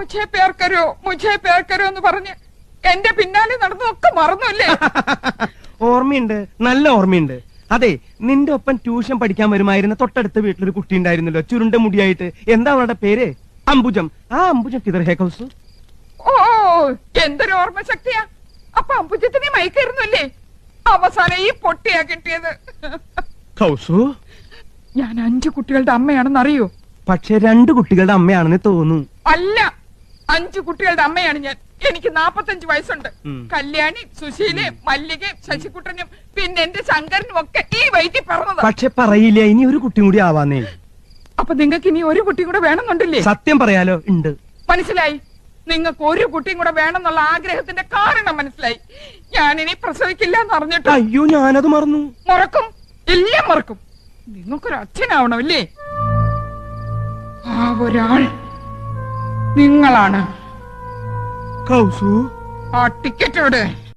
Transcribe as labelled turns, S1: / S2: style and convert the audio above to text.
S1: മുझേ പേർക്കരോ കരോ പേർക്കരോ പേർ കരോ എന്ന് പറഞ്ഞ് എന്റെ പിന്നാലെ നടന്നതൊക്കെ മറന്നല്ലേ?
S2: ഓർമ്മയുണ്ട് നല്ല ഓർമ്മയുണ്ട്. അതെ നിന്റെ ഒപ്പം ട്യൂഷൻ പഠിക്കാൻ വരുമായിരുന്ന തൊട്ടടുത്ത വീട്ടിലൊരു കുട്ടി ഉണ്ടായിരുന്നല്ലോ ചുരുണ്ട മുടിയായിട്ട്. എന്താ അവളുടെ പേര്? അംബുജം. ആ അംബുജം കിതർ ഹേ കൗസു.
S1: ഓ എന്തൊരു ഓർമ്മ ശക്തിയാ അപ്പൊ അമ്പുജത്തിനെ മയക്കായിരുന്നല്ലേ? അവസാനം ഈ പൊട്ടിയാ കിട്ടിയത്.
S2: കൗസു?
S1: ഞാൻ അഞ്ചു കുട്ടികളുടെ അമ്മയാണെന്ന് അറിയോ
S2: പക്ഷെ രണ്ട് കുട്ടികളുടെ അമ്മയാണെന്ന് തോന്നുന്നു.
S1: അല്ല അഞ്ചു കുട്ടികളുടെ അമ്മയാണ് ഞാൻ. എനിക്ക് നാപ്പത്തഞ്ച് വയസ്സുണ്ട്. കല്യാണി സുശീലയും മല്ലിക ശശികുട്ടനും പിന്നെ എന്റെ ശങ്കരനും ഒക്കെ ഈ വൈദ്യ പറഞ്ഞത്
S2: പക്ഷെ പറയില്ല ഇനി ഒരു കുട്ടിയും കൂടി ആവാന്നേ.
S1: അപ്പൊ നിങ്ങൾക്ക് ഇനി ഒരു കുട്ടി കൂടെ വേണമെന്നുണ്ടല്ലേ?
S2: സത്യം പറയാലോ ഉണ്ട്.
S1: മനസ്സിലായി? നിങ്ങൾക്ക് ഒരു കുട്ടിയും കൂടെ വേണമെന്നുള്ള ആഗ്രഹത്തിന്റെ കാരണം മനസ്സിലായി. ഞാൻ ഇനി പ്രസവിക്കില്ല എന്ന് അറിഞ്ഞിട്ട്
S2: അയ്യോ ഞാനത് മറന്നു.
S1: മറക്കും. എല്ലാം മറക്കും. നിങ്ങൾക്കൊരു അച്ഛനാവണമല്ലേ ആ ഒരാൾ. നിങ്ങളാണ്.
S2: കൗസു?
S1: ആ ടിക്കറ്റ് എവിടെ?